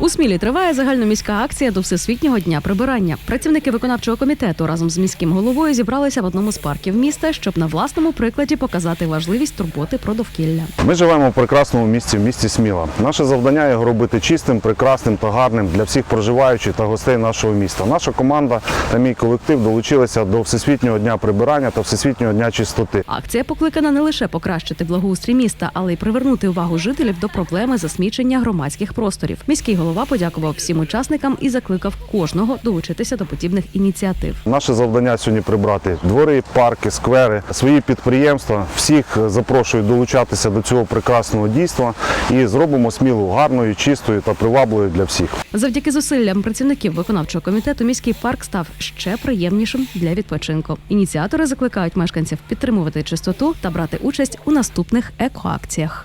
У Смілі триває загальноміська акція до всесвітнього дня прибирання. Працівники виконавчого комітету разом з міським головою зібралися в одному з парків міста, щоб на власному прикладі показати важливість турботи про довкілля. Ми живемо в прекрасному місті, в місті Сміла. Наше завдання його робити чистим, прекрасним та гарним для всіх проживаючих та гостей нашого міста. Наша команда та мій колектив долучилися до Всесвітнього дня прибирання та Всесвітнього дня чистоти. Акція покликана не лише покращити благоустрій міста, але й привернути увагу жителів до проблеми засмічення громадських просторів. Міський голова подякував всім учасникам і закликав кожного долучитися до подібних ініціатив. Наше завдання сьогодні прибрати двори, парки, сквери, свої підприємства. Всіх запрошую долучатися до цього прекрасного дійства і зробимо смілу гарною, чистою та привабливою для всіх. Завдяки зусиллям працівників виконавчого комітету міський парк став ще приємнішим для відпочинку. Ініціатори закликають мешканців підтримувати чистоту та брати участь у наступних екоакціях.